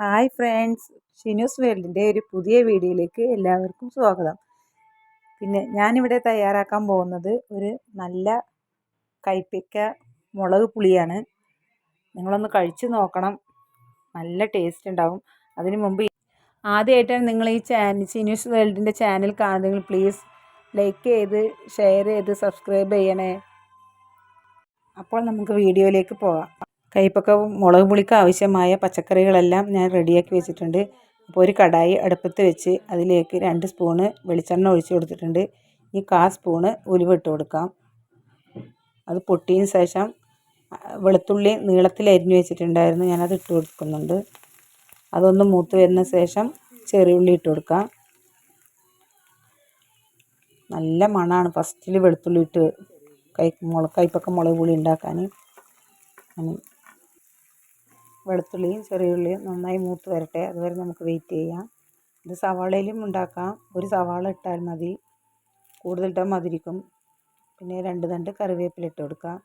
Hi friends. Shinu's വേൾഡിന്റെ ഒരു പുതിയ വീഡിയോയിലേക്ക് എല്ലാവർക്കും സ്വാഗതം. പിന്നെ ഞാനിവിടെ തയ്യാറാക്കാൻ പോകുന്നത് ഒരു നല്ല കൈപ്പയ്ക്ക മുളക് പുളിയാണ്. നിങ്ങളൊന്ന് കഴിച്ച് നോക്കണം. നല്ല ടേസ്റ്റ് ഉണ്ടാവും. അതിന് മുമ്പ് ആദ്യമായിട്ടാണ് നിങ്ങൾ ഈ ചാനൽ ഷിനൂസ് വേൾഡിന്റെ ചാനൽ കാണുന്നതെങ്കിൽ പ്ലീസ് ലൈക്ക് ചെയ്ത് ഷെയർ ചെയ്ത് സബ്സ്ക്രൈബ് ചെയ്യണേ. അപ്പോൾ നമുക്ക് വീഡിയോയിലേക്ക് പോകാം. കയ്പക്ക മുളക് പുളിക്ക് ആവശ്യമായ പച്ചക്കറികളെല്ലാം ഞാൻ റെഡിയാക്കി വെച്ചിട്ടുണ്ട്. അപ്പോൾ ഒരു കടായി അടുപ്പത്ത് വെച്ച് അതിലേക്ക് രണ്ട് സ്പൂണ് വെളിച്ചെണ്ണ ഒഴിച്ചു കൊടുത്തിട്ടുണ്ട്. ഇനി കാ സ്പൂണ് ഉലുവ ഇട്ട് കൊടുക്കാം. അത് പൊട്ടിയതിന് ശേഷം വെളുത്തുള്ളി നീളത്തിൽ അരിഞ്ഞു വെച്ചിട്ടുണ്ടായിരുന്നു. ഞാനത് ഇട്ട് കൊടുക്കുന്നുണ്ട്. അതൊന്ന് മൂത്ത് വരുന്ന ശേഷം ചെറിയുള്ളി ഇട്ട് കൊടുക്കാം. നല്ല മണമാണ് ഫസ്റ്റിൽ വെളുത്തുള്ളി ഇട്ട് കൈ മുളക് കയ്പ്പൊക്കെ മുളക് പുളി ഉണ്ടാക്കാൻ. വെളുത്തുള്ളിയും ചെറിയ ഉള്ളിയും നന്നായി മൂത്ത് വരട്ടെ. അതുവരെ നമുക്ക് വെയിറ്റ് ചെയ്യാം. ഇത് സവാളയിലും ഉണ്ടാക്കാം. ഒരു സവാള ഇട്ടാൽ മതി. കൂടുതൽ ഇട്ടാൽ മതിരിക്കും പിന്നെ രണ്ട് തണ്ട് കറിവേപ്പില ഇട്ട് കൊടുക്കാം.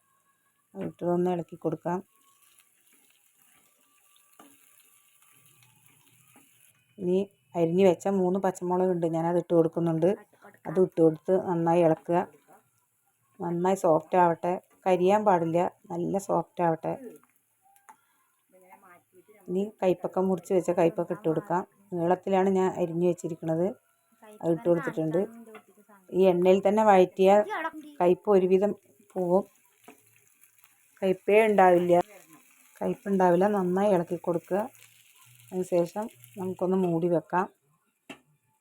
ഇട്ട് ഒന്ന് ഇളക്കി കൊടുക്കാം. ഇനി അരിഞ്ഞ് വെച്ച മൂന്ന് പച്ചമുളക് ഉണ്ട്. ഞാനത് ഇട്ട് കൊടുക്കുന്നുണ്ട്. അത് ഇട്ട് കൊടുത്ത് നന്നായി ഇളക്കുക. നന്നായി സോഫ്റ്റ് ആവട്ടെ. കരിയാൻ പാടില്ല. നല്ല സോഫ്റ്റ് ആവട്ടെ. ഇനി കൈപ്പക്ക മുറിച്ച് വെച്ച കൈപ്പക്ക ഇട്ട് കൊടുക്കാം. നീളത്തിലാണ് ഞാൻ അരിഞ്ഞു വെച്ചിരിക്കുന്നത്. അത് ഇട്ട് കൊടുത്തിട്ടുണ്ട്. ഈ എണ്ണയിൽ തന്നെ വഴറ്റിയ കയ്പ്പ് ഒരുവിധം പോവും. കയ്പേ ഉണ്ടാവില്ല. കയ്പ്പ് ഉണ്ടാവില്ല. നന്നായി ഇളക്കി കൊടുക്കുക. അതിനുശേഷം നമുക്കൊന്ന് മൂടി വെക്കാം.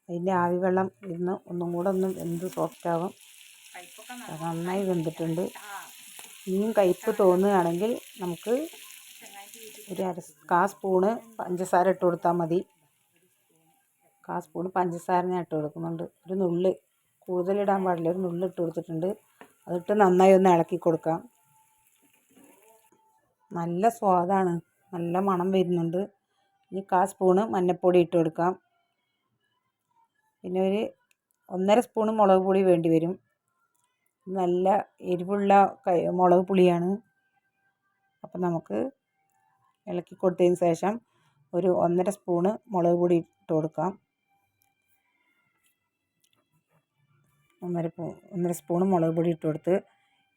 അതിന്റെ ആവി വെള്ളം ഇന്ന് ഒന്നും കൂടെ ഒന്ന് എന്ത് സോഫ്റ്റ് ആവും. നന്നായി വെന്തിട്ടുണ്ട്. ഇനിയും കയ്പ്പ് തോന്നുകയാണെങ്കിൽ നമുക്ക് ഒരു അര കാ സ്പൂണ് പഞ്ചസാര ഇട്ട് കൊടുത്താൽ മതി. കാ സ്പൂണ് പഞ്ചസാര ഞാൻ ഇട്ട് കൊടുക്കുന്നുണ്ട്. ഒരു നുള്ള് കൂടുതലിടാൻ പാടില്ല. ഒരു നുള്ള് ഇട്ട് കൊടുത്തിട്ടുണ്ട്. അതിട്ട് നന്നായി ഒന്ന് ഇളക്കി കൊടുക്കാം. നല്ല സ്വാദാണ്. നല്ല മണം വരുന്നുണ്ട്. ഇനി കാ സ്പൂണ് മഞ്ഞൾപ്പൊടി ഇട്ട് കൊടുക്കാം. പിന്നെ ഒരു ഒന്നര സ്പൂണ് മുളക് പൊടി വേണ്ടി വരും. നല്ല എരിവുള്ള മുളക് പുളിയാണ്. അപ്പം നമുക്ക് ഇളക്കി കൊടുത്തതിന് ശേഷം ഒരു ഒന്നര സ്പൂണ് മുളക് പൊടി ഇട്ട് കൊടുക്കാം. ഒന്നര ഒന്നര സ്പൂണ് മുളക് പൊടി ഇട്ട് കൊടുത്ത്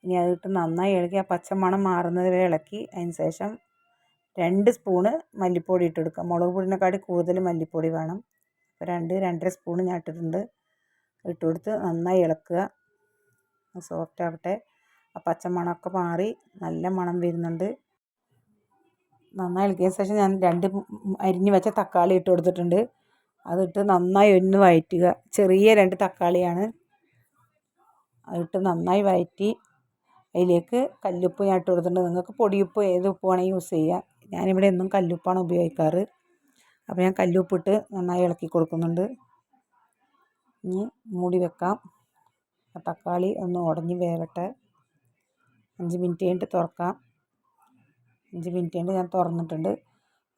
ഇനി അതിട്ട് നന്നായി ഇളക്കി ആ പച്ചമണം മാറുന്നത് വരെ ഇളക്കി അതിന് ശേഷം രണ്ട് സ്പൂണ് മല്ലിപ്പൊടി ഇട്ട് കൊടുക്കാം. മുളക് പൊടിനെക്കാട്ടി കൂടുതൽ മല്ലിപ്പൊടി വേണം. അപ്പോൾ രണ്ട് രണ്ടര സ്പൂണ് ഞാൻ ഇട്ടിട്ടുണ്ട്. ഇട്ട് കൊടുത്ത് നന്നായി ഇളക്കുക. സോഫ്റ്റ് ആവട്ടെ. ആ പച്ചമണമൊക്കെ മാറി നല്ല മണം വരുന്നുണ്ട്. നന്നായി ഇളക്കിയ ശേഷം ഞാൻ രണ്ട് അരിഞ്ഞു വെച്ച തക്കാളി ഇട്ട് കൊടുത്തിട്ടുണ്ട്. അതിട്ട് നന്നായി ഒന്ന് വഴറ്റുക ചെറിയ രണ്ട് തക്കാളിയാണ്. അതിട്ട് നന്നായി വഴറ്റി അതിലേക്ക് കല്ലുപ്പ് ഞാൻ ഇട്ട് കൊടുത്തിട്ടുണ്ട്. നിങ്ങൾക്ക് പൊടിയുപ്പ് ഏത് ഉപ്പ് വേണമെങ്കിൽ യൂസ് ചെയ്യുക ഞാനിവിടെ എന്നും കല്ലുപ്പാണ് ഉപയോഗിക്കാറ്. അപ്പോൾ ഞാൻ കല്ലുപ്പിട്ട് നന്നായി ഇളക്കി കൊടുക്കുന്നുണ്ട്. ഇനി മൂടി വെക്കാം. തക്കാളി ഒന്ന് ഉടഞ്ഞ് വേവട്ടെ. അഞ്ച് മിനിറ്റ് കഴിഞ്ഞിട്ട് തുറക്കാം. അഞ്ച് മിനിറ്റ് കൊണ്ട് ഞാൻ തുറന്നിട്ടുണ്ട്.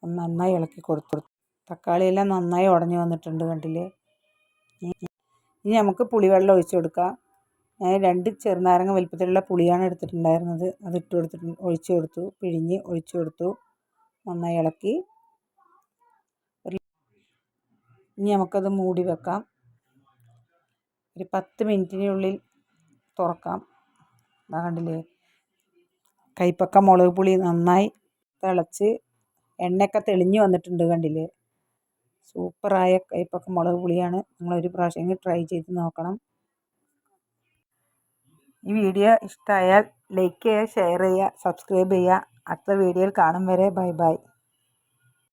ഒന്ന് നന്നായി ഇളക്കി കൊടുത്തു. തക്കാളിയെല്ലാം നന്നായി ഉടഞ്ഞു വന്നിട്ടുണ്ട് കണ്ടില്ലേ? ഇനി നമുക്ക് പുളിവെള്ളം ഒഴിച്ചു കൊടുക്കാം. ഞാൻ രണ്ട് ചെറുനാരങ്ങ വലിപ്പത്തിലുള്ള പുളിയാണ് എടുത്തിട്ടുണ്ടായിരുന്നത്. അത് ഇട്ട് കൊടുത്തിട്ട് ഒഴിച്ചു കൊടുത്തു. പിഴിഞ്ഞ് ഒഴിച്ചു കൊടുത്തു. നന്നായി ഇളക്കി. ഇനി നമുക്കത് മൂടി വെക്കാം. ഒരു പത്ത് മിനിറ്റിനുള്ളിൽ തുറക്കാം. കണ്ടില്ലേ? കൈപ്പക്ക മുളക് പുളി നന്നായി തിളച്ച് എണ്ണയൊക്കെ തെളിഞ്ഞു വന്നിട്ടുണ്ട് കണ്ടില്ലേ? സൂപ്പറായ കൈപ്പക്ക മുളക് പുളിയാണ്. നിങ്ങളൊരു പ്രാവശ്യം ട്രൈ ചെയ്ത് നോക്കണം. ഈ വീഡിയോ ഇഷ്ടമായാൽ ലൈക്ക് ചെയ്യുക ഷെയർ ചെയ്യുക സബ്സ്ക്രൈബ് ചെയ്യുക. അടുത്ത വീഡിയോയിൽ കാണും വരെ. Bye bye